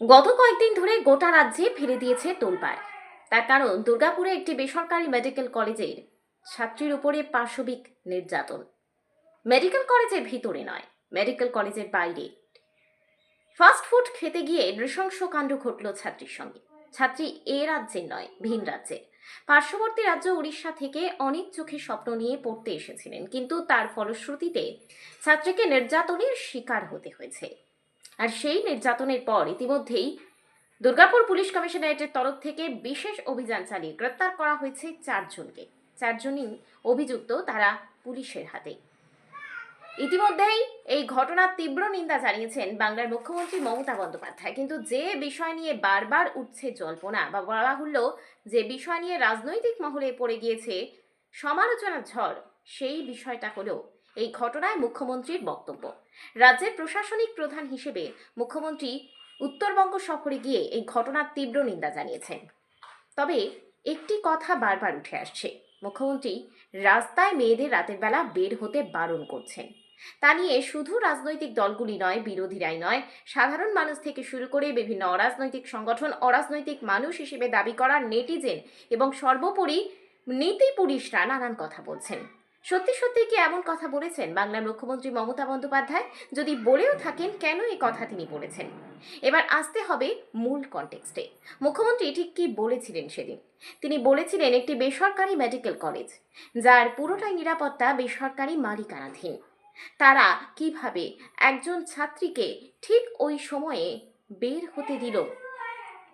গত কয়েকদিন ধরে গোটা রাজ্যে ফিরে দিয়েছে তোলপাড়। তার কারণ দুর্গাপুরে একটি বেসরকারি মেডিকেল কলেজের ছাত্রীর উপরে পাশবিক নির্যাতন। মেডিকেল কলেজের ভিতরে নয়, মেডিকেল কলেজের বাইরে। ফাস্ট ফুড খেতে গিয়ে নৃশংস কাণ্ড ঘটল ছাত্রীর সঙ্গে। ছাত্রী এ রাজ্যের নয়, ভিন রাজ্যের। পার্শ্ববর্তী রাজ্য উড়িষ্যা থেকে অনেক চোখে স্বপ্ন নিয়ে পড়তে এসেছিলেন, কিন্তু তার ফলশ্রুতিতে ছাত্রীকে নির্যাতনের শিকার হতে হয়েছে। আর সেই নির্যাতনের পর ইতিমধ্যেই দুর্গাপুর পুলিশ কমিশনারেটের তরফ থেকে বিশেষ অভিযান চালিয়ে গ্রেপ্তার করা হয়েছে চারজনকে। চারজনই অভিযুক্ত তারা পুলিশের হাতে। ইতিমধ্যেই এই ঘটনার তীব্র নিন্দা জানিয়েছেন বাংলার মুখ্যমন্ত্রী মমতা বন্দ্যোপাধ্যায়। কিন্তু যে বিষয় নিয়ে বারবার উঠছে জল্পনা বা বলা হল যে বিষয় নিয়ে রাজনৈতিক মহলে পড়ে গিয়েছে সমালোচনার ঝড়, সেই বিষয়টা হলো এই ঘটনায় মুখ্যমন্ত্রীর বক্তব্য। রাজ্যের প্রশাসনিক প্রধান হিসেবে মুখ্যমন্ত্রী উত্তরবঙ্গ সফরে গিয়ে এই ঘটনার তীব্র নিন্দা জানিয়েছেন। তবে একটি কথা বারবার উঠে আসছে। মুখ্যমন্ত্রী রাস্তায় মেয়েদের রাতের বেলা বের হতে বারণ করছেন। তা নিয়ে শুধু রাজনৈতিক দলগুলি নয়, বিরোধীরাই নয়, সাধারণ মানুষ থেকে শুরু করে বিভিন্ন অরাজনৈতিক সংগঠন, অরাজনৈতিক মানুষ হিসেবে দাবি করা নেটিজেন এবং সর্বোপরি নীতি পুলিশরা নানান কথা বলছেন। সত্যি সত্যি কি এমন কথা বলেছেন বাংলার মুখ্যমন্ত্রী মমতা বন্দ্যোপাধ্যায়? যদি বলেও থাকেন, কেন এই কথা তিনি বলেছেন? এবার আসতে হবে মূল কনটেক্সটে মুখ্যমন্ত্রী ঠিক কি বলেছিলেন সেদিন? তিনি বলেছিলেন একটি বেসরকারি মেডিকেল কলেজ যার পুরোটাই নিরাপত্তা বেসরকারি মালিকানাধীন। তারা কীভাবে একজন ছাত্রীকে ঠিক ওই সময়ে বের হতে দিল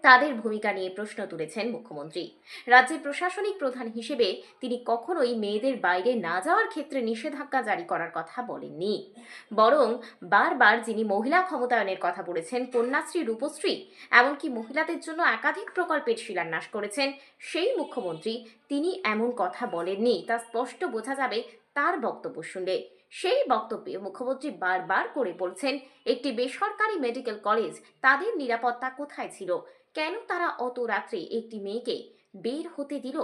তাদের ভূমিকা নিয়ে প্রশ্ন তুলেছেন মুখ্যমন্ত্রী। রাজ্যের প্রশাসনিক প্রধান হিসেবে তিনি কখনোই মেয়েদের বাইরে না যাওয়ার ক্ষেত্রে নিষেধাজ্ঞা জারি করার কথা বলেননি। বরং বারবার যিনি মহিলা ক্ষমতায়নের কথা বলেছেন, কন্যাশ্রী, রূপশ্রী, এমনকি মহিলাদের জন্য একাধিক প্রকল্পের শিলান্যাস করেছেন, সেই মুখ্যমন্ত্রী তিনি এমন কথা বলেননি। তা স্পষ্ট বোঝা যাবে তার বক্তব্য শুনলে সেই বক্তব্যে মুখ্যমন্ত্রী বারবার করে বলছেন, একটি বেসরকারি মেডিকেল কলেজ তাদের নিরাপত্তা কোথায় ছিল? কেন তারা অত রাত্রে একটি মেয়েকে বের হতে দিল?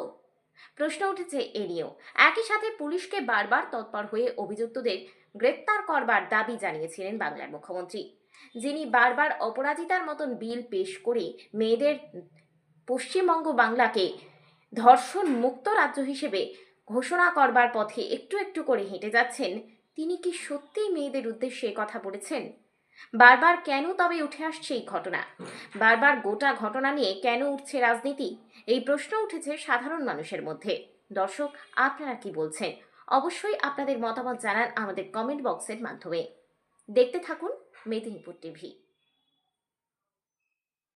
প্রশ্ন উঠেছে এ নিয়েও। একই সাথে পুলিশকে বারবার তৎপর হয়ে অভিযুক্তদের গ্রেপ্তার করবার দাবি জানিয়েছিলেন বাংলার মুখ্যমন্ত্রী। যিনি বারবার অপরাজিতার মতন বিল পেশ করে মেয়েদের পশ্চিমবঙ্গ বাংলাকে ধর্ষণ মুক্ত রাজ্য হিসেবে ঘোষণা করবার পথে একটু একটু করে হেঁটে যাচ্ছেন, তিনি কি সত্যিই মেয়েদের উদ্দেশ্যে কথা বলেছেন? বারবার কেন তবে উঠে আসছে এই ঘটনা? বারবার গোটা ঘটনা নিয়ে কেন উঠছে রাজনীতি? এই প্রশ্ন উঠেছে সাধারণ মানুষের মধ্যে। দর্শক, আপনারা কি বলছেন? অবশ্যই আপনাদের মতামত জানান আমাদের কমেন্ট বক্সের মাধ্যমে। দেখতে থাকুন মেদিনীপুর টিভি।